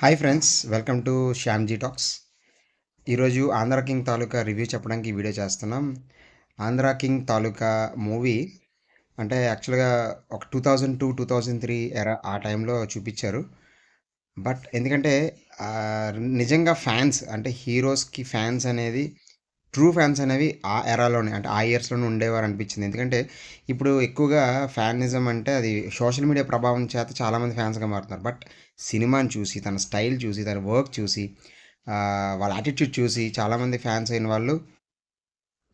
Hi friends welcome to Shyamji talks ఈరోజు Andhra king Taluka review చెప్పడానికి video చేస్తున్నాం. ఆంధ్ర కింగ్ తాలూకా మూవీ అంటే యాక్చువల్గా ఒక two thousand two two thousand three era ఆ టైంలో చూపించారు. బట్ ఎందుకంటే నిజంగా ఫ్యాన్స్ అంటే హీరోస్కి ఫ్యాన్స్ అనేది ట్రూ ఫ్యాన్స్ అనేవి ఆ ఎరాలోనే అంటే ఆ ఇయర్స్లోనే ఉండేవారు అనిపించింది. ఎందుకంటే ఇప్పుడు ఎక్కువగా ఫ్యానిజం అంటే అది సోషల్ మీడియా ప్రభావం చేత చాలామంది ఫ్యాన్స్గా మారుతున్నారు. బట్ సినిమాని చూసి తన స్టైల్ చూసి తన వర్క్ చూసి వాళ్ళ యాటిట్యూడ్ చూసి చాలామంది ఫ్యాన్స్ అయిన వాళ్ళు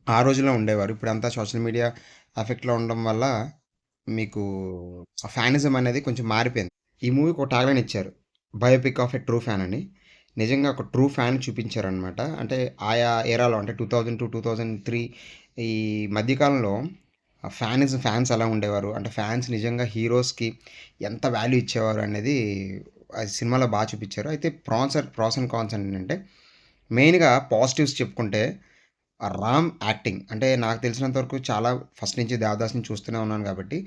ఆ రోజుల్లో ఉండేవారు. ఇప్పుడంతా సోషల్ మీడియా ఎఫెక్ట్లో ఉండడం వల్ల మీకు ఫ్యానిజం అనేది కొంచెం మారిపోయింది. ఈ మూవీకి ఒక ట్యాగ్లైన్ ఇచ్చారు. Biopic of a true fan అని. నిజంగా ఒక ట్రూ ఫ్యాన్ చూపించారనమాట అంటే ఆయా ఏరాలో అంటే two thousand two two thousand three ఈ మధ్యకాలంలో ఫ్యాన్స్ ఫ్యాన్స్ ఎలా ఉండేవారు. అంటే ఫ్యాన్స్ నిజంగా హీరోస్కి ఎంత వాల్యూ ఇచ్చేవారు అనేది ఆ సినిమాలో బాగా చూపించారు. అయితే ప్రాన్స్ ప్రాస్ అండ్ కాన్స్ ఏంటంటే మెయిన్గా పాజిటివ్స్ చెప్పుకుంటే రామ్ యాక్టింగ్ అంటే నాకు తెలిసినంత వరకు చాలా ఫస్ట్ నుంచి దేవదాస్ని చూస్తూనే ఉన్నాను కాబట్టి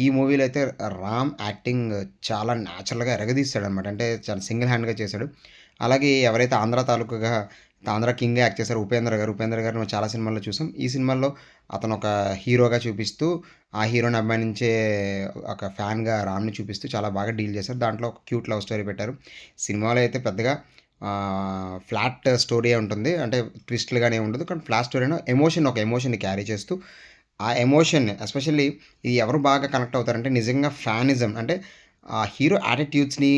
ఈ మూవీలో అయితే రామ్ యాక్టింగ్ చాలా న్యాచురల్గా ఎరగదీస్తాడు అనమాట అంటే చాలా సింగిల్ హ్యాండ్గా చేశాడు. అలాగే ఎవరైతే ఆంధ్ర తాలూకుగా ఆంధ్ర కింగ్ యాక్ట్ చేశారు ఉపేంద్ర గారు ఉపేంద్ర గారు చాలా సినిమాల్లో చూసాం. ఈ సినిమాలో అతను ఒక హీరోగా చూపిస్తూ ఆ హీరోని అభిమానించే ఒక ఫ్యాన్గా రామ్ని చూపిస్తూ చాలా బాగా డీల్ చేశారు. దాంట్లో ఒక క్యూట్ లవ్ స్టోరీ పెట్టారు. సినిమాలో అయితే పెద్దగా ఫ్లాట్ స్టోరీ ఉంటుంది. అంటే ట్విస్ట్లుగానే ఉండదు. కానీ ఫ్లాట్ స్టోరీ ఎమోషన్ ఒక ఎమోషన్ని క్యారీ చేస్తూ ఆ ఎమోషన్ ఎస్పెషల్లీ ఇది ఎవరు బాగా కనెక్ట్ అవుతారంటే నిజంగా ఫ్యానిజం. అంటే హీరో యాటిట్యూడ్స్ని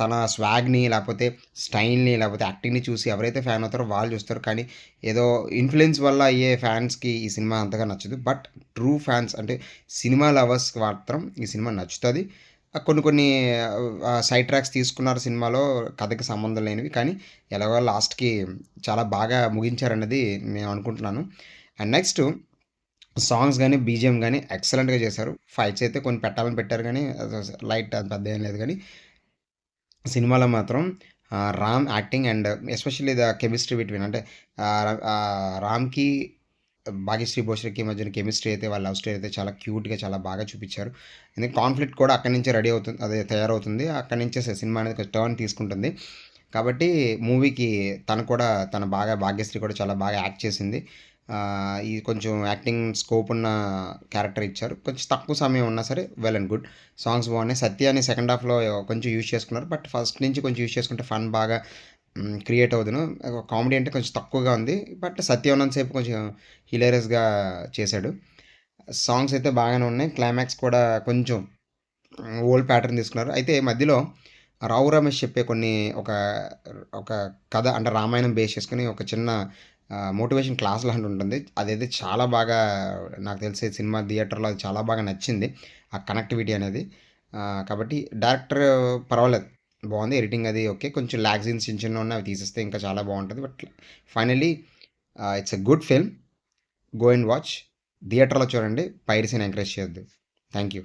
తన స్వాగ్ని లేకపోతే స్టైల్ని లేకపోతే యాక్టింగ్ని చూసి ఎవరైతే ఫ్యాన్ అవుతారో వాళ్ళు చూస్తారు. కానీ ఏదో ఇన్ఫ్లుయెన్స్ వల్ల అయ్యే ఫ్యాన్స్కి ఈ సినిమా అంతగా నచ్చదు. బట్ ట్రూ ఫ్యాన్స్ అంటే సినిమా లవర్స్కి మాత్రం ఈ సినిమా నచ్చుతుంది. కొన్ని కొన్ని సైడ్ ట్రాక్స్ తీసుకున్నారు సినిమాలో కథకి సంబంధం లేనివి. కానీ ఎలాగో లాస్ట్కి చాలా బాగా ముగించారన్నది నేను అనుకుంటున్నాను. అండ్ నెక్స్ట్ సాంగ్స్ కానీ బీజిఎం కానీ ఎక్సలెంట్గా చేశారు. ఫైట్స్ అయితే కొన్ని పెట్టాలని పెట్టారు కానీ లైట్ అది పెద్ద ఏం లేదు కానీ సినిమాలో మాత్రం Ram acting and especially the chemistry between అంటే రామ్కి భాగ్యశ్రీ భోష్కి మధ్యన కెమిస్ట్రీ అయితే వాళ్ళ లవ్ స్టోరీ అయితే చాలా క్యూట్గా చాలా బాగా చూపించారు. ఎందుకంటే కాన్ఫ్లిక్ట్ కూడా అక్కడి నుంచే రెడీ అవుతుంది అదే తయారవుతుంది. అక్కడి నుంచే సినిమా అనేది కొంచెం టర్న్ తీసుకుంటుంది. కాబట్టి మూవీకి తను కూడా తన బాగా భాగ్యశ్రీ కూడా చాలా బాగా యాక్ట్ చేసింది. ఇది ఈ కొంచెం యాక్టింగ్ స్కోప్ ఉన్న క్యారెక్టర్ ఇచ్చారు. కొంచెం తక్కువ సమయం ఉన్నా సరే వెల్ అండ్ గుడ్. సాంగ్స్ బాగున్నాయి. సత్యాని సెకండ్ హాఫ్లో కొంచెం యూజ్ చేసుకున్నారు. బట్ ఫస్ట్ నుంచి కొంచెం యూజ్ చేసుకుంటే ఫన్ బాగా క్రియేట్ అవుతును కామెడీ అంటే కొంచెం తక్కువగా ఉంది. బట్ సత్య ఉన్నంతసేపు కొంచెం హిలేరియస్గా చేశాడు. సాంగ్స్ అయితే బాగానే ఉన్నాయి. క్లైమాక్స్ కూడా కొంచెం ఓల్డ్ ప్యాటర్న్ తీసుకున్నారు. అయితే మధ్యలో రావు రమేష్ చెప్పే కొన్ని ఒక ఒక కథ అంటే రామాయణం బేస్ చేసుకుని ఒక చిన్న మోటివేషన్ క్లాస్ లాంటి ఉంటుంది. అదైతే చాలా బాగా నాకు తెలిసి సినిమా థియేటర్లో అది చాలా బాగా నచ్చింది ఆ కనెక్టివిటీ అనేది. కాబట్టి డైరెక్టర్ పర్వాలేదు బాగుంది ఎడిటింగ్ అది ఓకే కొంచెం ల్యాగ్జిన్స్ చిన్న చిన్న ఉన్నాయి అవి తీసేస్తే ఇంకా చాలా బాగుంటుంది. But finally it's a good film go and watch థియేటర్లో చూడండి పైరసీని ఎంకరేజ్ చేయొద్దు. Thank you